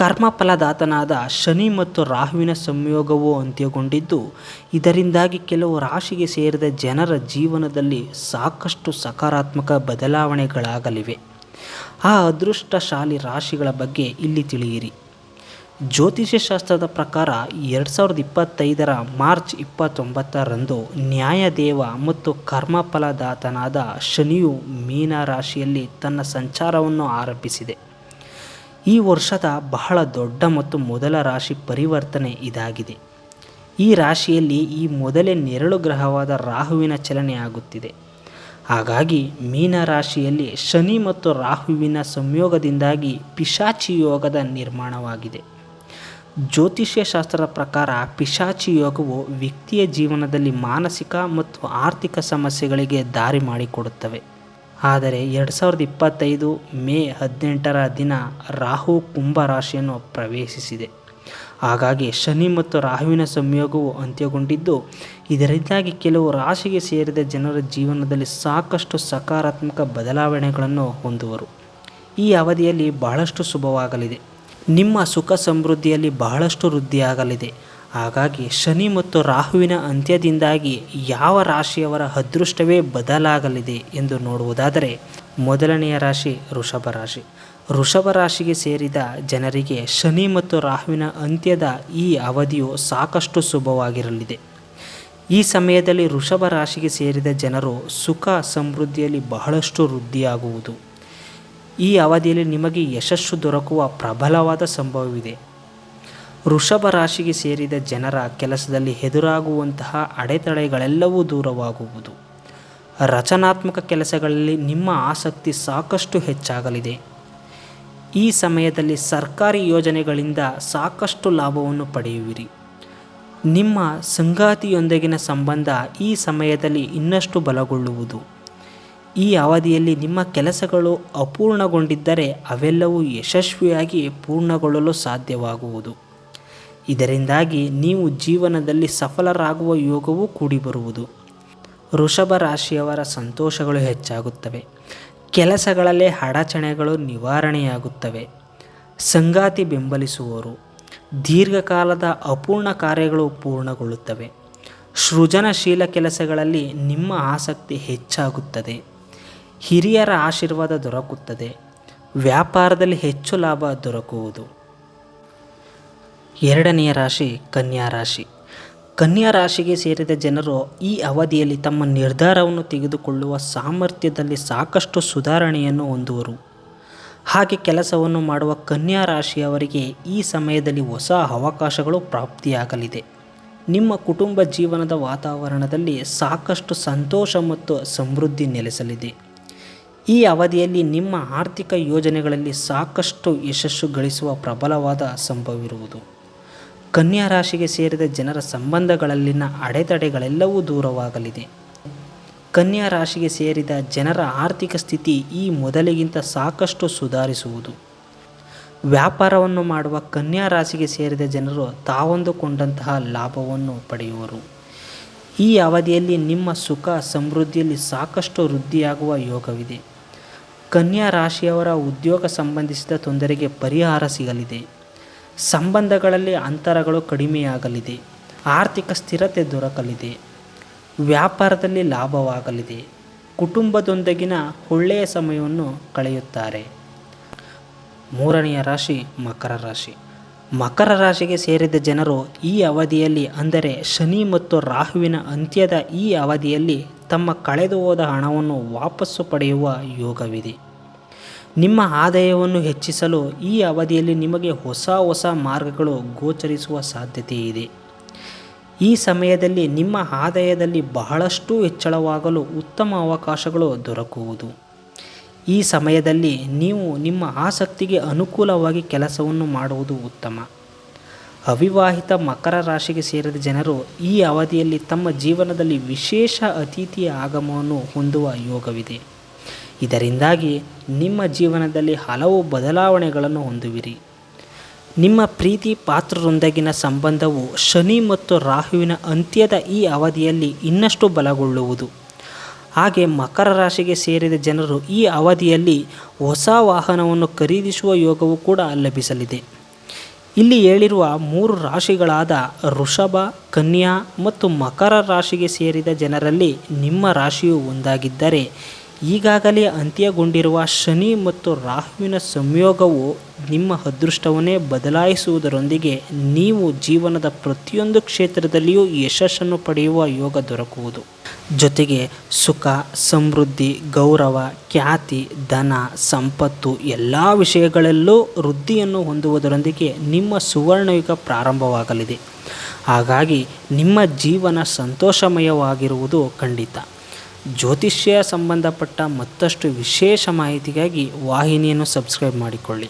ಕರ್ಮಫಲದಾತನಾದ ಶನಿ ಮತ್ತು ರಾಹುವಿನ ಸಂಯೋಗವು ಅಂತ್ಯಗೊಂಡಿದ್ದು, ಇದರಿಂದಾಗಿ ಕೆಲವು ರಾಶಿಗೆ ಸೇರಿದ ಜನರ ಜೀವನದಲ್ಲಿ ಸಾಕಷ್ಟು ಸಕಾರಾತ್ಮಕ ಬದಲಾವಣೆಗಳಾಗಲಿವೆ. ಆ ಅದೃಷ್ಟಶಾಲಿ ರಾಶಿಗಳ ಬಗ್ಗೆ ಇಲ್ಲಿ ತಿಳಿಯಿರಿ. ಜ್ಯೋತಿಷ್ಯಶಾಸ್ತ್ರದ ಪ್ರಕಾರ ಎರಡು ಸಾವಿರದ ಇಪ್ಪತ್ತೈದರ ಮಾರ್ಚ್ ಇಪ್ಪತ್ತೊಂಬತ್ತರಂದು ನ್ಯಾಯದೇವ ಮತ್ತು ಕರ್ಮಫಲದಾತನಾದ ಶನಿಯು ಮೀನ ರಾಶಿಯಲ್ಲಿ ತನ್ನ ಸಂಚಾರವನ್ನು ಆರಂಭಿಸಿದೆ. ಈ ವರ್ಷದ ಬಹಳ ದೊಡ್ಡ ಮತ್ತು ಮೊದಲ ರಾಶಿ ಪರಿವರ್ತನೆ ಇದಾಗಿದೆ. ಈ ರಾಶಿಯಲ್ಲಿ ಈ ಮೊದಲೇ ನೆರಳು ಗ್ರಹವಾದ ರಾಹುವಿನ ಚಲನೆ ಆಗುತ್ತಿದೆ. ಹಾಗಾಗಿ ಮೀನ ರಾಶಿಯಲ್ಲಿ ಶನಿ ಮತ್ತು ರಾಹುವಿನ ಸಂಯೋಗದಿಂದಾಗಿ ಪಿಶಾಚಿ ಯೋಗದ ನಿರ್ಮಾಣವಾಗಿದೆ. ಜ್ಯೋತಿಷ್ಯ ಶಾಸ್ತ್ರದ ಪ್ರಕಾರ ಪಿಶಾಚಿ ಯೋಗವು ವ್ಯಕ್ತಿಯ ಜೀವನದಲ್ಲಿ ಮಾನಸಿಕ ಮತ್ತು ಆರ್ಥಿಕ ಸಮಸ್ಯೆಗಳಿಗೆ ದಾರಿ ಮಾಡಿಕೊಡುತ್ತವೆ. ಆದರೆ ಎರಡು ಸಾವಿರದ ಇಪ್ಪತ್ತೈದು ಮೇ ಹದಿನೆಂಟರ ದಿನ ರಾಹು ಕುಂಭ ರಾಶಿಯನ್ನು ಪ್ರವೇಶಿಸಿದೆ. ಹಾಗಾಗಿ ಶನಿ ಮತ್ತು ರಾಹುವಿನ ಸಂಯೋಗವು ಅಂತ್ಯಗೊಂಡಿದ್ದು, ಇದರಿಂದಾಗಿ ಕೆಲವು ರಾಶಿಗೆ ಸೇರಿದ ಜನರ ಜೀವನದಲ್ಲಿ ಸಾಕಷ್ಟು ಸಕಾರಾತ್ಮಕ ಬದಲಾವಣೆಗಳನ್ನು ಹೊಂದುವರು. ಈ ಅವಧಿಯಲ್ಲಿ ಬಹಳಷ್ಟು ಶುಭವಾಗಲಿದೆ. ನಿಮ್ಮ ಸುಖ ಸಮೃದ್ಧಿಯಲ್ಲಿ ಬಹಳಷ್ಟು ವೃದ್ಧಿಯಾಗಲಿದೆ. ಹಾಗಾಗಿ ಶನಿ ಮತ್ತು ರಾಹುವಿನ ಅಂತ್ಯದಿಂದಾಗಿ ಯಾವ ರಾಶಿಯವರ ಅದೃಷ್ಟವೇ ಬದಲಾಗಲಿದೆ ಎಂದು ನೋಡುವುದಾದರೆ ಮೊದಲನೆಯ ರಾಶಿ ವೃಷಭ ರಾಶಿ. ವೃಷಭ ರಾಶಿಗೆ ಸೇರಿದ ಜನರಿಗೆ ಶನಿ ಮತ್ತು ರಾಹುವಿನ ಅಂತ್ಯದ ಈ ಅವಧಿಯು ಸಾಕಷ್ಟು ಶುಭವಾಗಿರಲಿದೆ. ಈ ಸಮಯದಲ್ಲಿ ವೃಷಭ ರಾಶಿಗೆ ಸೇರಿದ ಜನರು ಸುಖ ಸಮೃದ್ಧಿಯಲ್ಲಿ ಬಹಳಷ್ಟು ವೃದ್ಧಿಯಾಗುವುದು. ಈ ಅವಧಿಯಲ್ಲಿ ನಿಮಗೆ ಯಶಸ್ಸು ದೊರಕುವ ಪ್ರಬಲವಾದ ಸಂಭವವಿದೆ. ವೃಷಭ ರಾಶಿಗೆ ಸೇರಿದ ಜನರ ಕೆಲಸದಲ್ಲಿ ಎದುರಾಗುವಂತಹ ಅಡೆತಡೆಗಳೆಲ್ಲವೂ ದೂರವಾಗುವುದು. ರಚನಾತ್ಮಕ ಕೆಲಸಗಳಲ್ಲಿ ನಿಮ್ಮ ಆಸಕ್ತಿ ಸಾಕಷ್ಟು ಹೆಚ್ಚಾಗಲಿದೆ. ಈ ಸಮಯದಲ್ಲಿ ಸರ್ಕಾರಿ ಯೋಜನೆಗಳಿಂದ ಸಾಕಷ್ಟು ಲಾಭವನ್ನು ಪಡೆಯುವಿರಿ. ನಿಮ್ಮ ಸಂಗಾತಿಯೊಂದಿಗಿನ ಸಂಬಂಧ ಈ ಸಮಯದಲ್ಲಿ ಇನ್ನಷ್ಟು ಬಲಗೊಳ್ಳುವುದು. ಈ ಅವಧಿಯಲ್ಲಿ ನಿಮ್ಮ ಕೆಲಸಗಳು ಅಪೂರ್ಣಗೊಂಡಿದ್ದರೆ ಅವೆಲ್ಲವೂ ಯಶಸ್ವಿಯಾಗಿ ಪೂರ್ಣಗೊಳ್ಳಲು ಸಾಧ್ಯವಾಗುವುದು. ಇದರಿಂದಾಗಿ ನೀವು ಜೀವನದಲ್ಲಿ ಸಫಲರಾಗುವ ಯೋಗವೂ ಕೂಡಿಬರುವುದು. ವೃಷಭ ರಾಶಿಯವರ ಸಂತೋಷಗಳು ಹೆಚ್ಚಾಗುತ್ತವೆ. ಕೆಲಸಗಳಲ್ಲೇ ಅಡಚಣೆಗಳು ನಿವಾರಣೆಯಾಗುತ್ತವೆ. ಸಂಗಾತಿ ಬೆಂಬಲಿಸುವವರು. ದೀರ್ಘಕಾಲದ ಅಪೂರ್ಣ ಕಾರ್ಯಗಳು ಪೂರ್ಣಗೊಳ್ಳುತ್ತವೆ. ಸೃಜನಶೀಲ ಕೆಲಸಗಳಲ್ಲಿ ನಿಮ್ಮ ಆಸಕ್ತಿ ಹೆಚ್ಚಾಗುತ್ತದೆ. ಹಿರಿಯರ ಆಶೀರ್ವಾದ ದೊರಕುತ್ತದೆ. ವ್ಯಾಪಾರದಲ್ಲಿ ಹೆಚ್ಚು ಲಾಭ ದೊರಕುವುದು. ಎರಡನೆಯ ರಾಶಿ ಕನ್ಯಾ ರಾಶಿ. ಕನ್ಯಾ ರಾಶಿಗೆ ಸೇರಿದ ಜನರು ಈ ಅವಧಿಯಲ್ಲಿ ತಮ್ಮ ನಿರ್ಧಾರವನ್ನು ತೆಗೆದುಕೊಳ್ಳುವ ಸಾಮರ್ಥ್ಯದಲ್ಲಿ ಸಾಕಷ್ಟು ಸುಧಾರಣೆಯನ್ನು ಹೊಂದುವರು. ಹಾಗೆ ಕೆಲಸವನ್ನು ಮಾಡುವ ಕನ್ಯಾ ರಾಶಿಯವರಿಗೆ ಈ ಸಮಯದಲ್ಲಿ ಹೊಸ ಅವಕಾಶಗಳು ಪ್ರಾಪ್ತಿಯಾಗಲಿದೆ. ನಿಮ್ಮ ಕುಟುಂಬ ಜೀವನದ ವಾತಾವರಣದಲ್ಲಿ ಸಾಕಷ್ಟು ಸಂತೋಷ ಮತ್ತು ಸಮೃದ್ಧಿ ನೆಲೆಸಲಿದೆ. ಈ ಅವಧಿಯಲ್ಲಿ ನಿಮ್ಮ ಆರ್ಥಿಕ ಯೋಜನೆಗಳಲ್ಲಿ ಸಾಕಷ್ಟು ಯಶಸ್ಸು ಗಳಿಸುವ ಪ್ರಬಲವಾದ ಸಂಭವವಿರುವುದು. ಕನ್ಯಾ ರಾಶಿಗೆ ಸೇರಿದ ಜನರ ಸಂಬಂಧಗಳಲ್ಲಿನ ಅಡೆತಡೆಗಳೆಲ್ಲವೂ ದೂರವಾಗಲಿದೆ. ಕನ್ಯಾ ರಾಶಿಗೆ ಸೇರಿದ ಜನರ ಆರ್ಥಿಕ ಸ್ಥಿತಿ ಈ ಮೊದಲಿಗಿಂತ ಸಾಕಷ್ಟು ಸುಧಾರಿಸುವುದು. ವ್ಯಾಪಾರವನ್ನು ಮಾಡುವ ಕನ್ಯಾ ರಾಶಿಗೆ ಸೇರಿದ ಜನರು ತಾವೊಂದುಕೊಂಡಂತಹ ಲಾಭವನ್ನು ಪಡೆಯುವರು. ಈ ಅವಧಿಯಲ್ಲಿ ನಿಮ್ಮ ಸುಖ ಸಮೃದ್ಧಿಯಲ್ಲಿ ಸಾಕಷ್ಟು ವೃದ್ಧಿಯಾಗುವ ಯೋಗವಿದೆ. ಕನ್ಯಾ ರಾಶಿಯವರ ಉದ್ಯೋಗ ಸಂಬಂಧಿಸಿದ ತೊಂದರೆಗೆ ಪರಿಹಾರ ಸಿಗಲಿದೆ. ಸಂಬಂಧಗಳಲ್ಲಿ ಅಂತರಗಳು ಕಡಿಮೆಯಾಗಲಿದೆ, ಆರ್ಥಿಕ ಸ್ಥಿರತೆ ದೊರಕಲಿದೆ, ವ್ಯಾಪಾರದಲ್ಲಿ ಲಾಭವಾಗಲಿದೆ, ಕುಟುಂಬದೊಂದಿಗಿನ ಒಳ್ಳೆಯ ಸಮಯವನ್ನು ಕಳೆಯುತ್ತಾರೆ. ಮೂರನೆಯ ರಾಶಿ ಮಕರ ರಾಶಿ. ಮಕರ ರಾಶಿಗೆ ಸೇರಿದ ಜನರು ಈ ಅವಧಿಯಲ್ಲಿ, ಅಂದರೆ ಶನಿ ಮತ್ತು ರಾಹುವಿನ ಅಂತ್ಯದ ಈ ಅವಧಿಯಲ್ಲಿ ತಮ್ಮ ಕಳೆದು ಹೋದ ಹಣವನ್ನು ವಾಪಸ್ಸು ಪಡೆಯುವ ಯೋಗವಿದೆ. ನಿಮ್ಮ ಆದಾಯವನ್ನು ಹೆಚ್ಚಿಸಲು ಈ ಅವಧಿಯಲ್ಲಿ ನಿಮಗೆ ಹೊಸ ಹೊಸ ಮಾರ್ಗಗಳು ಗೋಚರಿಸುವ ಸಾಧ್ಯತೆ ಇದೆ. ಈ ಸಮಯದಲ್ಲಿ ನಿಮ್ಮ ಆದಾಯದಲ್ಲಿ ಬಹಳಷ್ಟು ಹೆಚ್ಚಳವಾಗಲು ಉತ್ತಮ ಅವಕಾಶಗಳು ದೊರಕುವುದು. ಈ ಸಮಯದಲ್ಲಿ ನೀವು ನಿಮ್ಮ ಆಸಕ್ತಿಗೆ ಅನುಕೂಲವಾಗಿ ಕೆಲಸವನ್ನು ಮಾಡುವುದು ಉತ್ತಮ. ಅವಿವಾಹಿತ ಮಕರ ರಾಶಿಗೆ ಸೇರಿದ ಜನರು ಈ ಅವಧಿಯಲ್ಲಿ ತಮ್ಮ ಜೀವನದಲ್ಲಿ ವಿಶೇಷ ಅತಿಥಿಯ ಆಗಮವನ್ನು ಹೊಂದುವ ಯೋಗವಿದೆ. ಇದರಿಂದಾಗಿ ನಿಮ್ಮ ಜೀವನದಲ್ಲಿ ಹಲವು ಬದಲಾವಣೆಗಳನ್ನು ಹೊಂದುವಿರಿ. ನಿಮ್ಮ ಪ್ರೀತಿ ಪಾತ್ರರೊಂದಿಗಿನ ಸಂಬಂಧವು ಶನಿ ಮತ್ತು ರಾಹುವಿನ ಅಂತ್ಯದ ಈ ಅವಧಿಯಲ್ಲಿ ಇನ್ನಷ್ಟು ಬಲಗೊಳ್ಳುವುದು. ಹಾಗೆ ಮಕರ ರಾಶಿಗೆ ಸೇರಿದ ಜನರು ಈ ಅವಧಿಯಲ್ಲಿ ಹೊಸ ವಾಹನವನ್ನು ಖರೀದಿಸುವ ಯೋಗವು ಕೂಡ ಲಭಿಸಲಿದೆ. ಇಲ್ಲಿ ಹೇಳಿರುವ ಮೂರು ರಾಶಿಗಳಾದ ಋಷಭ ಕನ್ಯಾ ಮತ್ತು ಮಕರ ರಾಶಿಗೆ ಸೇರಿದ ಜನರಲ್ಲಿ ನಿಮ್ಮ ರಾಶಿಯು ಒಂದಾಗಿದ್ದರೆ ಈಗಾಗಲೇ ಅಂತ್ಯಗೊಂಡಿರುವ ಶನಿ ಮತ್ತು ರಾಹುವಿನ ಸಂಯೋಗವು ನಿಮ್ಮ ಅದೃಷ್ಟವನ್ನೇ ಬದಲಾಯಿಸುವುದರೊಂದಿಗೆ ನೀವು ಜೀವನದ ಪ್ರತಿಯೊಂದು ಕ್ಷೇತ್ರದಲ್ಲಿಯೂ ಯಶಸ್ಸನ್ನು ಪಡೆಯುವ ಯೋಗ ದೊರಕುವುದು. ಜೊತೆಗೆ ಸುಖ, ಸಮೃದ್ಧಿ, ಗೌರವ, ಖ್ಯಾತಿ, ಧನ, ಸಂಪತ್ತು ಎಲ್ಲ ವಿಷಯಗಳಲ್ಲೂ ವೃದ್ಧಿಯನ್ನು ಹೊಂದುವುದರೊಂದಿಗೆ ನಿಮ್ಮ ಸುವರ್ಣಯುಗ ಪ್ರಾರಂಭವಾಗಲಿದೆ. ಹಾಗಾಗಿ ನಿಮ್ಮ ಜೀವನ ಸಂತೋಷಮಯವಾಗಿರುವುದು ಖಂಡಿತ. ಜ್ಯೋತಿಷ್ಯ ಸಂಬಂಧಪಟ್ಟ ಮತ್ತಷ್ಟು ವಿಶೇಷ ಮಾಹಿತಿಗಾಗಿ ವಾಹಿನಿಯನ್ನು ಸಬ್ಸ್ಕ್ರೈಬ್ ಮಾಡಿಕೊಳ್ಳಿ.